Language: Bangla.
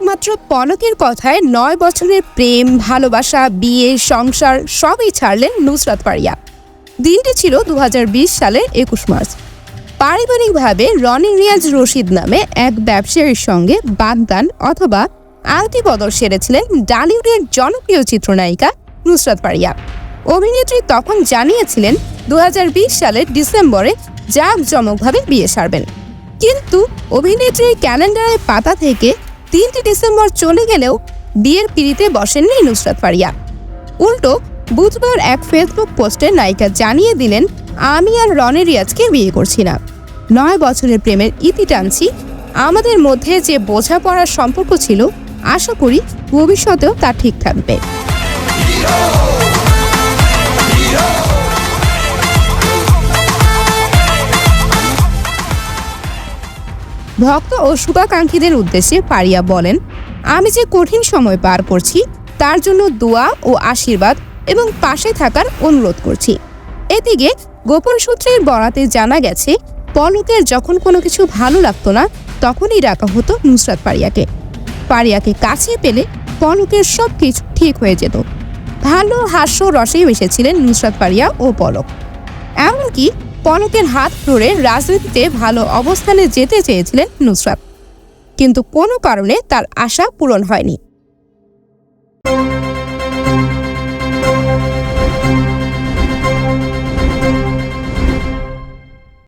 মাত্র পলকের কথায় নয় বছরের প্রেম, ভালোবাসা, বিয়ে, সংসার সবই ছাড়লেন নুসরাত পারিয়া। দিনটি ছিল দু সালের একুশ মার্চ। পারিবারিকভাবে রনি রিয়াজ রশিদ নামে এক ব্যবসায়ীর সঙ্গে বাগদান অথবা আংটি বদল সেরেছিলেন ডালিউডের জনপ্রিয় চিত্রনায়িকা নুসরাত পারিয়া। অভিনেত্রী তখন জানিয়েছিলেন দু হাজার বিশ সালের ডিসেম্বরে জাঁকজমকভাবে বিয়ে সারবেন। কিন্তু অভিনেত্রীর ক্যালেন্ডারের পাতা থেকে তিনটি ডিসেম্বর চলে গেলেও বিয়ের পিড়িতে বসেননি নুসরাত ফারিয়া উল্টো বুধবার এক ফেসবুক পোস্টে নায়িকা জানিয়ে দিলেন, আমি আর রনি রিয়াজকে বিয়ে করছি না। নয় বছরের প্রেমের ইতি টানছি। আমাদের মধ্যে যে বোঝাপড়ার সম্পর্ক ছিল, আশা করি ভবিষ্যতেও তা ঠিক থাকবে। ভক্ত ও শুভাকাঙ্ক্ষীদের উদ্দেশ্যে পারিয়া বলেন, আমি যে কঠিন সময় পার করছি, তার জন্য দোয়া ও আশীর্বাদ এবং পাশে থাকার অনুরোধ করছি। এদিকে গোপন সূত্রের বরাতে জানা গেছে পলকের যখন কোনো কিছু ভালো লাগতো না, তখনই ডাকা হতো নুসরাত পারিয়াকে। পারিয়াকে কাছে পেলে পলকের সব কিছু ঠিক হয়ে যেত। ভালো হাস্য রসেই মিশেছিলেন নুসরাত পারিয়া ও পলক এমনকি পলকের হাত ধরে রাজনীতিতে ভালো অবস্থানে যেতে চেয়েছিলেন নুসরাত। কিন্তু কোনো কারণে তার আশা পূরণ হয়নি।